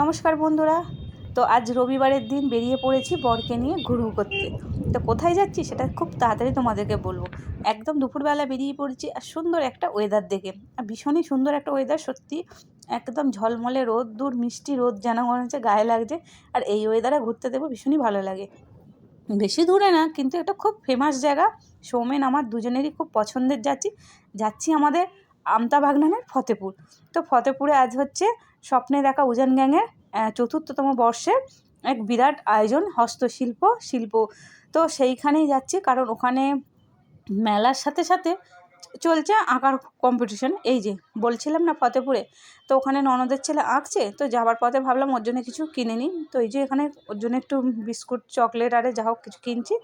নমস্কার বন্ধুরা। তো আজ রবিবারের দিন বেরিয়ে পড়েছি বরকে নিয়ে ঘুরু করতে। তো কোথায় যাচ্ছি সেটা খুব তাড়াতাড়ি তোমাদেরকে বলব। একদম দুপুরবেলা বেরিয়ে পড়েছি আর সুন্দর একটা ওয়েদার দেখে। আর ভীষণই সুন্দর একটা ওয়েদার সত্যি একদম ঝলমলে রোদ দূর, মিষ্টি রোদ যেন মনে হচ্ছে গায়ে লাগছে। আর এই ওয়েদারে ঘুরতে দেবো ভীষণই ভালো লাগে। বেশি দূরে না, কিন্তু একটা খুব ফেমাস জায়গা, সৌমেন, আমার দুজনেরই খুব পছন্দের যাচ্ছি। যাচ্ছি আমাদের আমতা বাগনানের ফতেপুর। তো ফতেপুরে আজ হচ্ছে স্বপ্নে দেখা উজান গ্যাংয়ের চতুর্থতম বর্ষের এক বিরাট আয়োজন, হস্তশিল্প, শিল্প। তো সেইখানেই যাচ্ছি, কারণ ওখানে মেলার সাথে সাথে চলছে আঁকার কম্পিটিশন এই যে, বলছিলাম না ফতেপুরে? তো ওখানে ননদের ছেলে আঁকছে, তো যাওয়ার পথে ভাবলাম ওর জন্য কিছু কিনে নিই। তো এই যে এখানে ওর জন্য একটু বিস্কুট, চকলেট, আরে যা হোক কিছু কিনছি।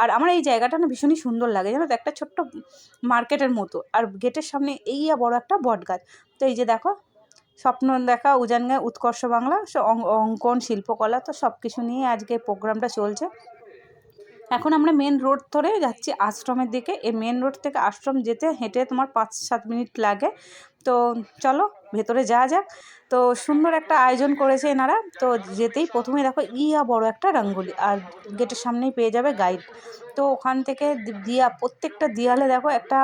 আর আমার এই জায়গাটা না ভীষণই সুন্দর লাগে, জানো তো? একটা ছোট্ট মার্কেটের মতো। আর গেটের সামনে এই বড় একটা বট গাছ তো এই যে দেখো স্বপ্ন দেখা, উজান গায়ে, উৎকর্ষ বাংলা অঙ্কন, শিল্পকলা, তো সব কিছু নিয়ে আজকে প্রোগ্রামটা চলছে। এখন আমরা মেন রোড ধরে যাচ্ছি আশ্রমের দিকে। এই মেন রোড থেকে আশ্রম যেতে হেঁটে তোমার পাঁচ সাত মিনিট লাগে। তো চলো ভেতরে যাওয়া যাক। তো সুন্দর একটা আয়োজন করেছে এনারা। তো যেতেই প্রথমে দেখো ইয়া বড় একটা রঙ্গোলি, আর গেটের সামনেই পেয়ে যাবে গাইড তো ওখান থেকে দিয়া, প্রত্যেকটা দেওয়ালে দেখো একটা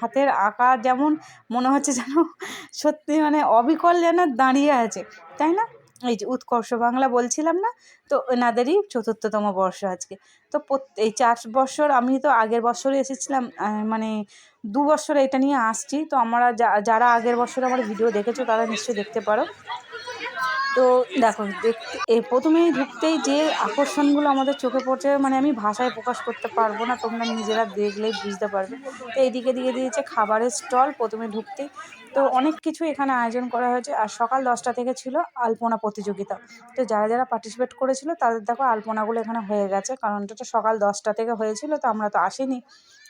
হাতের আঁকা যেমন মনে হচ্ছে যেন সত্যি মানে অবিকল যেন দাঁড়িয়ে আছে, তাই না? এই যে উৎকর্ষ বাংলা বলছিলাম না, তো এনাদেরই চতুর্থতম বর্ষ আজকে। তো এই চার বছর আমি তো আগের বছরে এসেছিলাম মানে দু বছর এটা নিয়ে আসছি। তো আমরা যারা আগের বছর আমার ভিডিও দেখেছ তারা নিশ্চয়ই দেখতে পারো। তো দেখো, দেখতে প্রথমেই ঢুকতেই যে আকর্ষণগুলো আমাদের চোখে পড়ছে মানে আমি ভাষায় প্রকাশ করতে পারব না, তোমরা নিজেরা দেখলেই বুঝতে পারবে। তো এইদিকে দিয়ে দিয়েছে খাবারের স্টল, প্রথমে ঢুকতেই। তো অনেক কিছু এখানে আয়োজন করা হয়েছে, আর সকাল দশটা থেকে ছিল আলপনা প্রতিযোগিতা। তো যারা যারা পার্টিসিপেট করেছিল, তাদের দেখো আলপনাগুলো এখানে হয়ে গেছে, কারণ এটা সকাল দশটা থেকে হয়েছিল, তো আমরা তো আসিনি।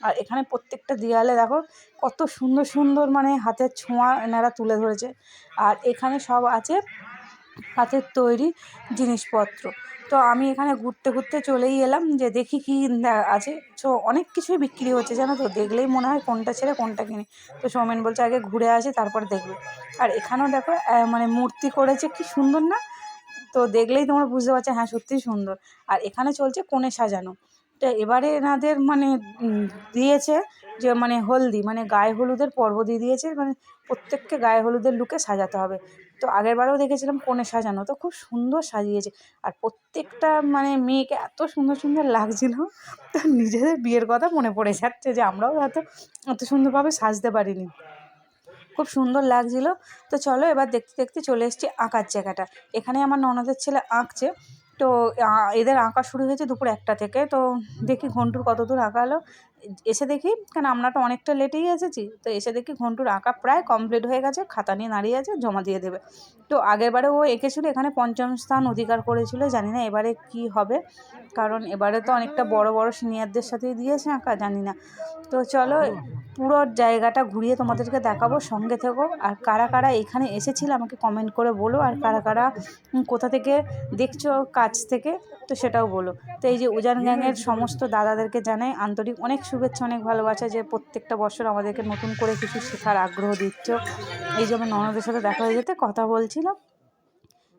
আর এখানে প্রত্যেকটা দেয়ালে দেখো, কত সুন্দর সুন্দর মানে হাতের ছোঁয়া এনারা তুলে ধরেছে। আর এখানে সব আছে হাতের তৈরি জিনিসপত্র। তো আমি এখানে ঘুরতে ঘুরতে চলেই এলাম যে দেখি কী আছে। তো অনেক কিছুই বিক্রি হচ্ছে, জানো তো? দেখলেই মনে হয় কোনটা ছেড়ে কোনটা কিনি। তো সৌমেন বলছে, আগে ঘুরে আসি, তারপর দেখবে। আর এখানেও দেখো মানে মূর্তি করেছে, কি সুন্দর না? তো দেখলেই তোমরা বুঝতে পারছ হ্যাঁ সত্যিই সুন্দর। আর এখানে চলছে কোণে সাজানো। তো এবারে এনাদের মানে দিয়েছে যে মানে হলদি মানে গায়ে হলুদের পর্ব দিয়ে দিয়েছে মানে প্রত্যেককে গায়ে হলুদের লুকে সাজাতে হবে। তো আগের বারেও দেখেছিলাম কোণে সাজানো, তো খুব সুন্দর সাজিয়েছে। আর প্রত্যেকটা মানে মেয়েকে এত সুন্দর সুন্দর লাগছিল, তো নিজেদের বিয়ের কথা মনে পড়ে যাচ্ছে যে আমরাও হয়তো এত সুন্দরভাবে সাজতে পারিনি। খুব সুন্দর লাগছিল। তো চলো এবার দেখতে দেখতে চলে এসেছি আঁকার জায়গাটা। এখানে আমার ননদের ছেলে আঁকছে, তো এদের আঁকা শুরু হয়েছে দুপুর একটা থেকে, তো দেখি ঘন্টুর কত দূর আঁকালো। এসে দেখি, কেন আমরা তো অনেকটা লেটেই এসেছি, তো এসে দেখি ঘন্টুর আঁকা প্রায় কমপ্লিট হয়ে গেছে, খাতা নিয়ে দাঁড়িয়ে আছে, জমা দিয়ে দেবে। তো আগেরবারে ও এঁকেছিল, এখানে পঞ্চম স্থান অধিকার করেছিল, জানি না এবারে কি হবে, কারণ এবারে তো অনেকটা বড় বড় সিনিয়রদের সাথেই দিয়েছে আঁকা, জানি না। তো চলো, পুরো জায়গাটা ঘুরিয়ে তোমাদেরকে দেখাবো, সঙ্গে থেকো, আর কারা কারা এখানে এসেছিল আমাকে কমেন্ট করে বলো, আর কারা কারা কোথা থেকে দেখছ, কাছ থেকে তো সেটাও বলো। তো এই যে উজান গ্যাংয়ের সমস্ত দাদাদেরকে জানাই আন্তরিক অনেক শুভেচ্ছা, অনেক ভালোবাসা যে প্রত্যেকটা বছর আমাদেরকে নতুন করে কিছু শেখার আগ্রহ দিচ্ছ। এই জন্য ননদের সাথে দেখা হয়ে যেতে কথা বলছিলাম।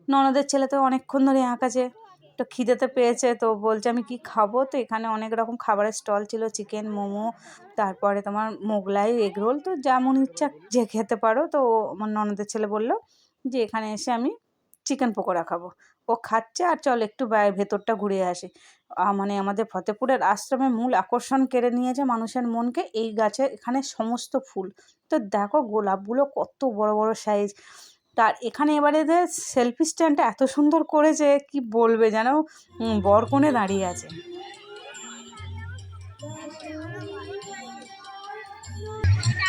ননদের ছেলে তো অনেকক্ষণ ধরে আঁকাছে, তো খিদেতে পেয়েছে, তো বলছে আমি কি খাব? তো এখানে অনেক রকম খাবারের স্টল ছিল, চিকেন, মোমো, তারপরে তোমার মোগলাই এগরোল তো যেমন ইচ্ছা যে খেতে পারো। তো আমার ননদের ছেলে বলল যে এখানে এসে আমি চিকেন পকোড়া খাব। ও খাচ্ছে আর চল একটু ভেতরটা ঘুরে আসি। মানে আমাদের ফতেপুরের আশ্রমে মূল আকর্ষণ কেড়ে নিয়েছে মানুষের মনকে এই গাছে এখানে সমস্ত ফুল। তো দেখো গোলাপগুলো কত বড় বড় সাইজ তার এখানে এবারে যে সেলফি স্ট্যান্ডটা এত সুন্দর করেছে কি বলবে যেন উম, বর কোণে দাঁড়িয়ে আছে।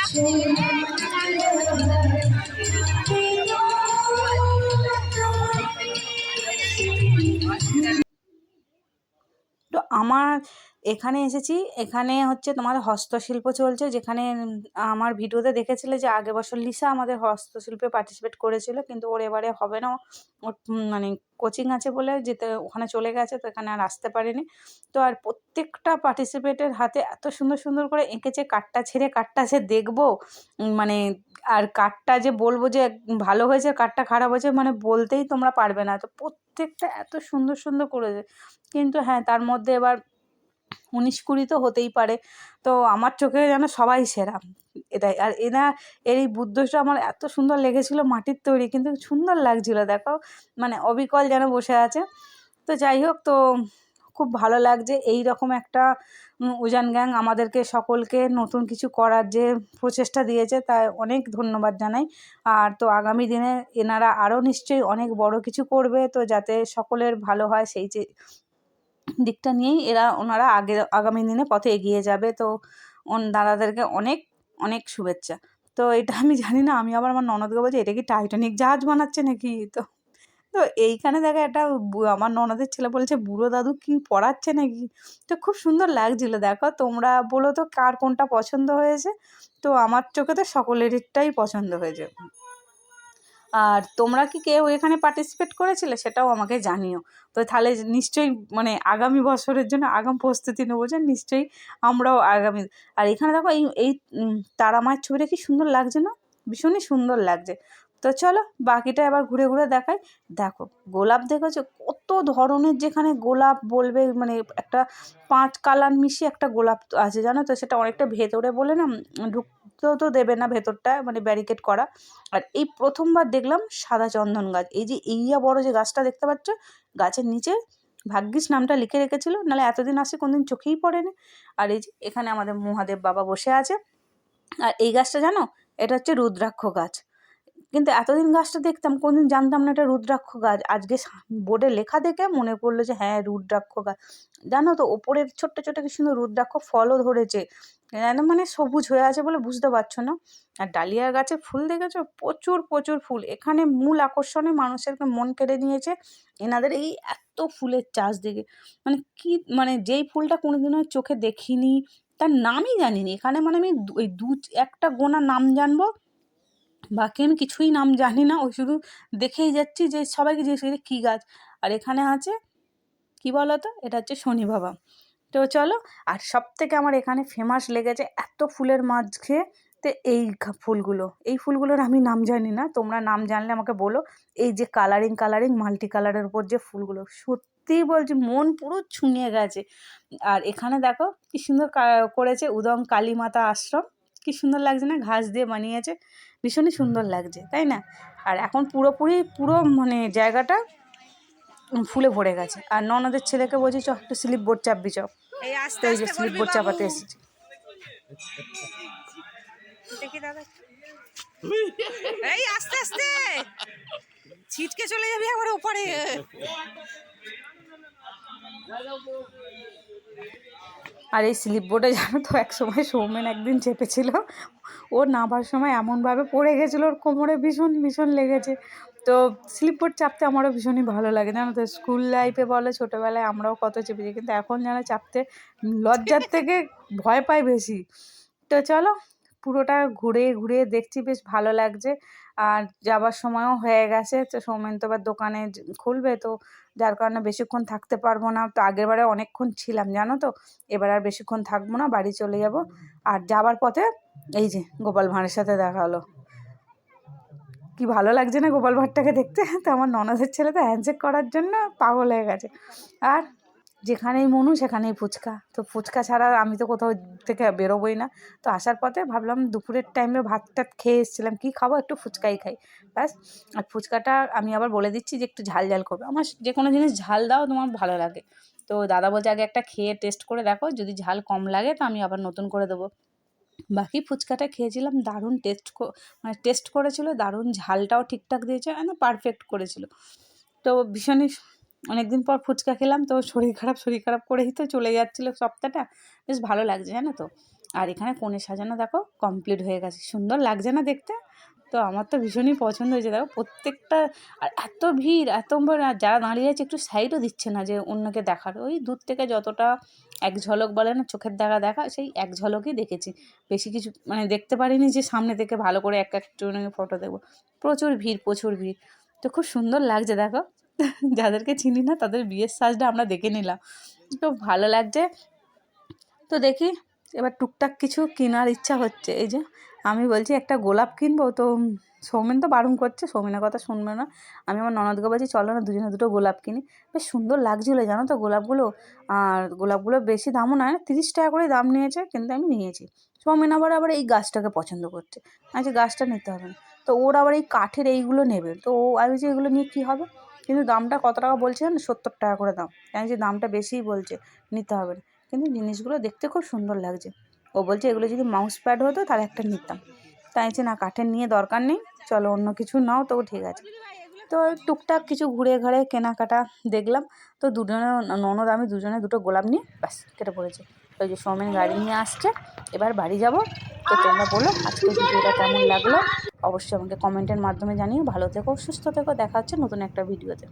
তো আমার এখানে এসেছি, এখানে হচ্ছে তোমার হস্তশিল্প চলছে, যেখানে আমার ভিডিওতে দেখেছিলে যে আগের বছর লিসা আমাদের হস্তশিল্পে পার্টিসিপেট করেছিল, কিন্তু ওর এবারে হবে না, ওর মানে কোচিং আছে বলে যেতে ওখানে চলে গেছে, তো এখানে আর আসতে পারেনি। তো আর প্রত্যেকটা পার্টিসিপেটের হাতে এত সুন্দর সুন্দর করে এঁকেছে, কাটটা ছেড়ে কাটটা সে দেখব মানে আর কাঠটা যে বলব যে ভালো হয়েছে কাঠটা খারাপ হয়েছে মানে বলতেই তোমরা পারবে না। তো প্রত্যেকটা এত সুন্দর সুন্দর করেছে। কিন্তু হ্যাঁ তার মধ্যে এবার উনিশ কুড়ি তো হতেই পারে। তো আমার চোখে যেন সবাই সেরা। এটাই। আর এনা এর এই বুদ্ধটা আমার এত সুন্দর লেগেছিলো মাটির তৈরি, কিন্তু সুন্দর লাগছিল, দেখো। মানে অবিকল যেন বসে আছে। তো যাই হোক, তো খুব ভালো লাগছে। এই রকম একটা উজান গ্যাং আমাদেরকে সকলকে নতুন কিছু করার যে প্রচেষ্টা দিয়েছে, তাই অনেক ধন্যবাদ জানাই। আর তো আগামী দিনে এনারা আরও নিশ্চয়ই অনেক বড় কিছু করবে, তো যাতে সকলের ভালো হয় সেই যে দিকটা নিয়েই এরা, ওনারা আগে, আগামী দিনে পথে এগিয়ে যাবে। তো ওন দাদাদেরকে অনেক অনেক শুভেচ্ছা। তো এটা আমি জানি না, আমি আবার আমার ননদকে বলছি, এটা কি টাইটানিক জাহাজ বানাচ্ছে নাকি? তো তো এইখানে দেখা একটা আমার ননদের ছেলে বলছে, বুড়ো দাদু কি পড়াচ্ছে নাকি? তো খুব সুন্দর লাগছিল। দেখো তোমরা বলো তো কার কোনটা পছন্দ হয়েছে? তো আমার চোখে তো সকলেরটাই পছন্দ হয়েছে। আর তোমরা কি কেউ এখানে পার্টিসিপেট করেছিলে? সেটাও আমাকে জানিও। তো তাহলে নিশ্চয়ই মানে আগামী বছরের জন্য, আগাম প্রস্তুতি নেব যে নিশ্চয়ই আমরাও আগামী। আর এখানে দেখো এই এই তারা মায়ের ছবিটা কি সুন্দর লাগছে না? ভীষণই সুন্দর লাগছে। তো চলো বাকিটা এবার ঘুরে ঘুরে দেখাই। দেখো, গোলাপ দেখেছ? কত ধরনের যেখানে গোলাপ বলবে মানে একটা পাঁচ কালার মিশিয়ে একটা গোলাপ আছে, জানো তো? সেটা অনেকটা ভেতরে বলে না ঢুকতেও তো দেবে না ভেতরটা মানে ব্যারিকেড করা। আর এই প্রথমবার দেখলাম সাদা চন্দন গাছ। এই যে ইয়া বড় যে গাছটা দেখতে পাচ্ছ, গাছের নিচে ভাগ্যিস নামটা লিখে রেখেছিল, নাহলে এতদিন আসে কোনদিন চোখেই পড়েনি। আর এই যে এখানে আমাদের মহাদেব বাবা বসে আছে। আর এই গাছটা জানো? এটা হচ্ছে রুদ্রাক্ষ গাছ। কিন্তু এতদিন গাছটা দেখতাম, কোনদিন জানতাম না এটা রুদ্রাক্ষ গাছ। আজকে বোর্ডে লেখা দেখে মনে পড়ল যে হ্যাঁ রুদ্রাক্ষ গাছ। জানো তো, ওপরের ছোট্ট ছোট্ট কি সুন্দর রুদ্রাক্ষ ফলও ধরেছে। একদম মানে সবুজ হয়ে আছে বলে বুঝতে পারছ না? আর ডালিয়া গাছে ফুল দেখেছ? প্রচুর প্রচুর ফুল। এখানে মূল আকর্ষণে মানুষের মন কেড়ে নিয়েছে এনাদের এই এত ফুলের চাষ দেখে। মানে কি মানে যেই ফুলটা কোনোদিনও চোখে দেখিনি, তার নামই জানিনি। এখানে মানে আমি ওই দু, একটা গোনা নাম জানব বাকি আমি কিছুই নাম জানি না, ওই শুধু দেখেই যাচ্ছি যে সবাইকে জিজ্ঞেস করি কী গাছ? আর এখানে আছে, কী বলো তো এটা হচ্ছে শনি বাবা। তো চলো, আর সব থেকে আমার এখানে ফেমাস লেগেছে এত ফুলের মাঝে তো এই ফুলগুলো। এই ফুলগুলোর আমি নাম জানি না, তোমরা নাম জানলে আমাকে বলো। এই যে কালারিং কালারিং মাল্টি কালারের উপর যে ফুলগুলো, সত্যিই বলছি, মন পুরো ছুঁয়ে গেছে। আর এখানে দেখো, কী সুন্দর করেছে উদং কালী মাতা আশ্রম। কী সুন্দর লাগছে না? ঘাস দিয়ে বানিয়েছে ভীষণই সুন্দর লাগছে তাই না? আর এখন পুরোপুরি পুরো মানে জায়গাটা ফুলে ভরে গেছে। আর ননদের ছেলেকে বলছি চ একটু স্লিপ বোর্ড চাপবি চ এই যে স্লিপ বোর্ড চাপাতে এসেছি। এই আস্তে আস্তে। ছিটকে চলে যাবি আবার ওপরে আর এই স্লিপ বোর্ডে জানো তো এক সময় সৌমেন একদিন চেপেছিল, ও নামার সময় এমনভাবে পড়ে গেছিল, ওর কোমরে ভীষণ ভীষণ লেগেছে। তো স্লিপ বোর্ড চাপতে আমারও ভীষণই ভালো লাগে, জানো তো? স্কুল লাইফে বলে, ছোটোবেলায় আমরাও কত চেপেছি, কিন্তু এখন যেন চাপতে, লজ্জার থেকে ভয় পাই বেশি। তো চলো পুরোটা ঘুরে ঘুরে দেখছি, বেশ ভালো লাগছে। আর যাবার সময়ও হয়ে গেছে, তো সৌমেন তো এবার দোকানে খুলবে, তো যার কারণে বেশিক্ষণ থাকতে পারব না। তো আগেরবারে অনেকক্ষণ ছিলাম, জানো তো? এবার আর বেশিক্ষণ থাকব না, বাড়ি চলে যাব। আর যাবার পথে, এই যে গোপাল ভাঁড়ের সাথে দেখা হলো। কি ভালো লাগছে না গোপাল ভাঁড়টাকে দেখতে? তো আমার ননদের ছেলে তো হ্যান্ডশেক করার জন্য পাগল হয়ে গেছে। আর যেখানেই মনু, সেখানেই ফুচকা। তো ফুচকা ছাড়া আমি তো কোথাও থেকে বেরোবোই না। তো আসার পথে ভাবলাম দুপুরের টাইমে ভাত টাত খেয়ে এসেছিলাম। কী খাব? একটু ফুচকাই খাই। ব্যাস, আর ফুচকাটা আমি আবার বলে দিচ্ছি যে একটু ঝাল ঝাল করবে। আমার যে কোনো জিনিস ঝাল দাও, তোমার ভালো লাগে। তো দাদা বলছে, আগে একটা খেয়ে টেস্ট করে দেখো। যদি ঝাল কম লাগে, তো আমি আবার নতুন করে দেবো। বাকি ফুচকাটা খেয়েছিলাম, দারুণ টেস্ট মানে টেস্ট করেছিল, দারুণ ঝালটাও ঠিকঠাক দিয়েছে মানে পারফেক্ট করেছিল। তো ভীষণই অনেকদিন পর ফুচকা খেলাম তো শরীর খারাপ শরীর খারাপ করেই তো চলে যাচ্ছিল সপ্তাহটা। বেশ ভালো লাগছে, জানো তো? আর এখানে কোণে সাজানো দেখো কমপ্লিট হয়ে গেছে। সুন্দর লাগছে না দেখতে? তো আমার তো ভীষণই পছন্দ হয়েছে। দেখো, প্রত্যেকটা আর এত ভিড়, এত যারা দাঁড়িয়ে আছে একটু সাইডও দিচ্ছে না যে অন্যকে দেখার। ওই দূর থেকে যতটা এক ঝলক বলে না, চোখের দেখা দেখা, সেই এক ঝলকই দেখেছি। বেশি কিছু মানে দেখতে পারিনি যে সামনে থেকে ভালো করে এক একটু ফটো দেবো। প্রচুর ভিড় প্রচুর ভিড়। তো খুব সুন্দর লাগছে, দেখো। যাদেরকে চিনি না, তাদের বিয়ের সাজটা আমরা দেখে নিলাম। তো ভালো লাগছে। তো দেখি, এবার টুকটাক কিছু কেনার ইচ্ছা হচ্ছে। এই যে, আমি বলছি একটা গোলাপ কিনবো, তো সৌমেন তো বারণ করছে, সৌমেনের কথা শুনবে না। আমি আমার ননদকে বলছি, চলো না, দুজনে দুটো গোলাপ কিনি। বেশ সুন্দর লাগছিল, জানো তো গোলাপগুলো। আর গোলাপগুলো বেশি দামও নয়, তিরিশ টাকা করে দাম নিয়েছে, কিন্তু আমি নিয়েছি। সৌমেন আবার আবার এই গাছটাকে পছন্দ করছে। যে গাছটা নিতে হবে না। তো ওর আবার এই কাঠের এইগুলো নেবে। তো ও, আমি যে এগুলো নিয়ে কী হবে? কিন্তু দামটা কত টাকা বলছে জানো? সত্তর টাকা করে দাম। আমি যে দামটা বেশিই বলছে, নিতে হবে না। কিন্তু জিনিসগুলো দেখতে খুব সুন্দর লাগছে। ও বলছে, এগুলো যদি মাউস প্যাড হতো তাহলে একটা নিতাম। তাই যে না, কাঠের নিয়ে দরকার নেই। চলো, অন্য কিছু নাও, তবু ঠিক আছে। তো টুকটাক কিছু ঘুরে ঘাড়ে কেনাকাটা দেখলাম। তো দুজনে, ননদ, আমি দুজনে দুটো গোলাপ নিয়ে ব্যাস কেটে পড়েছে। ওই যে সোমেন গাড়ি নিয়ে আসছে, এবার বাড়ি যাব। তো তোমরা বলো আজকে ভিডিওটা কেমন লাগল? অবশ্যই আমাকে কমেন্টের মাধ্যমে জানিও। ভালো থেকো, সুস্থ থেকো, দেখা হচ্ছে নতুন একটা ভিডিওতে।